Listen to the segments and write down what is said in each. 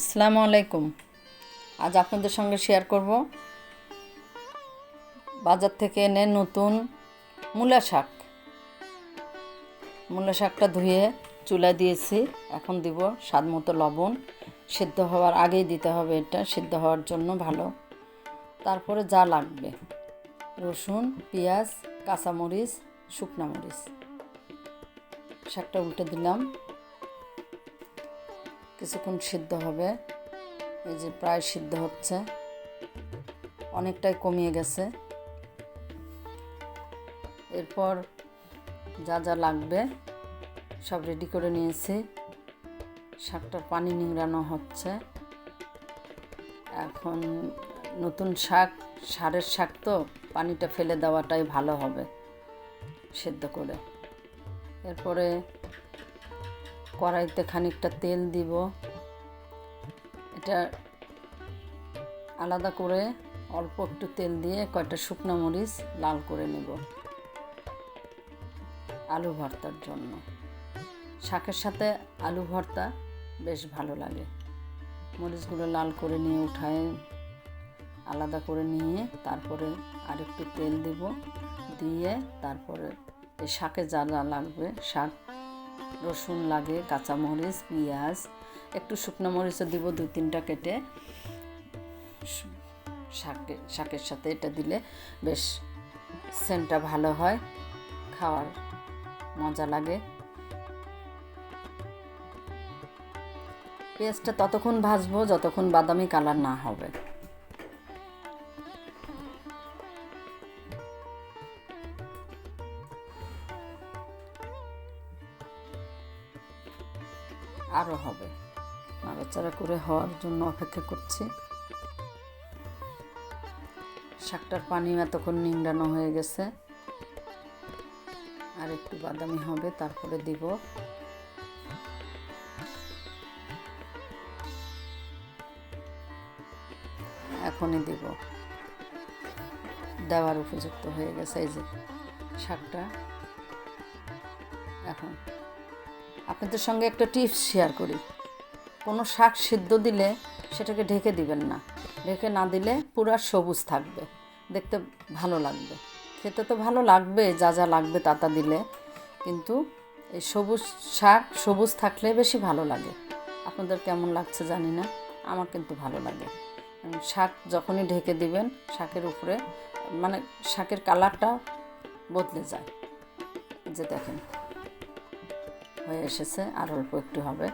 আসসালামু আলাইকুম। আজ আপনাদের সঙ্গে শেয়ার করব বাজার থেকে এনে নতুন মূলা শাক। মূলা শাকটা ধুয়ে চুলা দিয়েছি। এখন দিব স্বাদ মতো লবণ। সিদ্ধ হওয়ার আগেই দিতে হবে এটা। সিদ্ধ হওয়ার জন্য ভালো। তারপরে যা লাগবে। রসুন, পেঁয়াজ, কাঁচামরিচ, শুকনা মরিচ। শাকটা উল্টে দিলাম। কিছুক্ষণ সিদ্ধ হবে। এই যে প্রায় সিদ্ধ হচ্ছে। অনেকটাই কমিয়ে গেছে। এরপর যা যা লাগবে সব রেডি করে নিয়েছি। শাকটার পানি নিংড়ানো হচ্ছে। এখন নতুন শাক, সারের শাক তো পানিটা ফেলে দেওয়াটাই ভালো হবে সেদ্ধ করে। এরপরে কড়াইতে খানিকটা তেল দিব। এটা আলাদা করে অল্প একটু তেল দিয়ে কয়টা শুকনো মরিচ লাল করে নেব আলু ভর্তার জন্য। শাকের সাথে আলু ভর্তা বেশ ভালো লাগে। মরিচগুলো লাল করে নিয়ে উঠায়, আলাদা করে নিয়ে তারপরে আরেকটু তেল দিব, দিয়ে তারপরে এই শাকে যা যা লাগবে শাক রসুন লাগে, কাঁচামরিচ, পেঁয়াজ, একটু শুকনো মরিচও দিব দুই তিনটা কেটে। শাকে, শাকের সাথে এটা দিলে বেশ সেন্টটা ভালো হয়, খাওয়ার মজা লাগে। পেঁয়াজটা ততক্ষণ ভাজবো যতক্ষণ বাদামি কালার না হবে। আরও হবে। নাড়াচাড়া করে হওয়ার জন্য অপেক্ষা করছি। শাকটার পানি এতক্ষণ নিংড়ানো হয়ে গেছে। আর একটু বাদামি হবে, তারপরে দিব। এখনই দিব। দেওয়ার উপযুক্ত হয়ে গেছে এই যে শাকটা। এখন আপনাদের সঙ্গে একটা টিপস শেয়ার করি। কোনো শাক সিদ্ধ দিলে সেটাকে ঢেকে দিবেন না। ঢেকে না দিলে পুরা সবুজ থাকবে। দেখতে ভালো লাগবে। খেতে তো ভালো লাগবে, যা যা লাগবে তা তা দিলে। কিন্তু এই সবুজ শাক সবুজ থাকলে বেশি ভালো লাগে। আপনাদের কেমন লাগছে জানি না, আমার কিন্তু ভালো লাগে। শাক যখনই ঢেকে দিবেন, শাকের উপরে মানে শাকের কালারটা বদলে যায়। যে দেখেন। হয়ে এসেছে আর অল্প একটু হবে।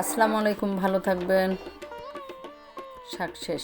আসসালামু আলাইকুম ভালো থাকবেন। শাক শেষ।